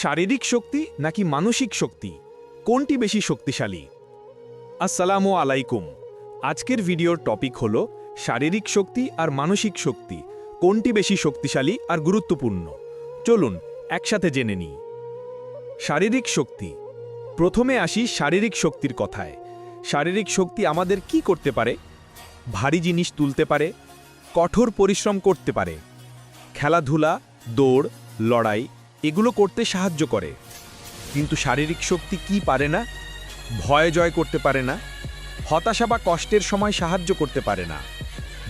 শারীরিক শক্তি নাকি মানসিক শক্তি? কোনটি বেশি শক্তিশালী? আসসালামু আলাইকুম। আজকের ভিডিওর টপিক হলো শারীরিক শক্তি আর মানসিক শক্তি। কোনটি বেশি শক্তিশালী আর গুরুত্বপূর্ণ? চলুন একসাথে জেনে নিই। শারীরিক শক্তি। প্রথমে আসি শারীরিক শক্তির কথায়। শারীরিক শক্তি আমাদের কি করতে পারে? ভারী জিনিস তুলতে পারে, কঠোর পরিশ্রম করতে পারে। খেলাধুলা, দৌড়, লড়াই এগুলো করতে সাহায্য করে। কিন্তু শারীরিক শক্তি কি পারে না? ভয় জয় করতে পারে না। হতাশা বা কষ্টের সময় সাহায্য করতে পারে না।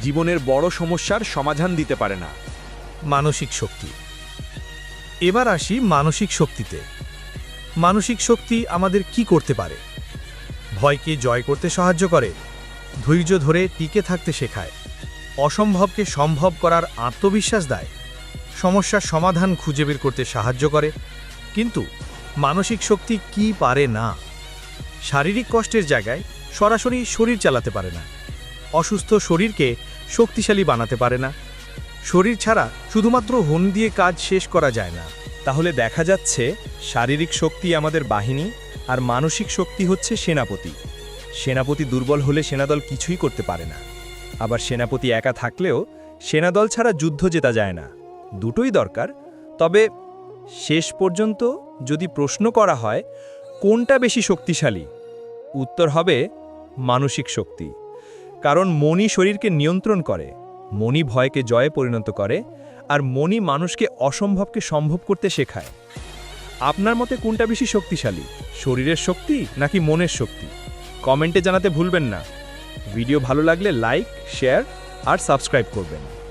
জীবনের বড় সমস্যার সমাধান দিতে পারে না। মানসিক শক্তি। এবার আসি মানসিক শক্তিতে। মানসিক শক্তি আমাদের কি করতে পারে? ভয়কে জয় করতে সাহায্য করে, ধৈর্য ধরে টিকে থাকতে শেখায়, অসম্ভবকে সম্ভব করার আত্মবিশ্বাস দেয়। সমস্যার সমাধান খুঁজে বের করতে সাহায্য করে, কিন্তু মানসিক শক্তি কি পারে না? শারীরিক কষ্টের জায়গায় সরাসরি শরীর চালাতে পারে না। অসুস্থ শরীরকে শক্তিশালী বানাতে পারে না। শরীর ছাড়া শুধুমাত্র হন দিয়ে কাজ শেষ করা যায় না। তাহলে দেখা যাচ্ছে শারীরিক শক্তি আমাদের বাহিনী আর মানসিক শক্তি হচ্ছে সেনাপতি। সেনাপতি দুর্বল হলে সেনাদল কিছুই করতে পারে না। আবার সেনাপতি একা থাকলেও সেনাদল ছাড়া যুদ্ধ জেতা যায় না। দুটোই দরকার। তবে শেষ পর্যন্ত যদি প্রশ্ন করা হয়, কোনটা বেশি শক্তিশালী? উত্তর হবে মানসিক শক্তি। কারণ মনই শরীরকে নিয়ন্ত্রণ করে মনই ভয়কে জয়ে পরিণত করে, আর মনই মানুষকে অসম্ভবকে সম্ভব করতে শেখায়। আপনার মতে কোনটা বেশি শক্তিশালী? শরীরের শক্তি নাকি মনের শক্তি? কমেন্টে জানাতে ভুলবেন না। ভিডিও ভালো লাগলে লাইক, শেয়ার আর সাবস্ক্রাইব করবেন।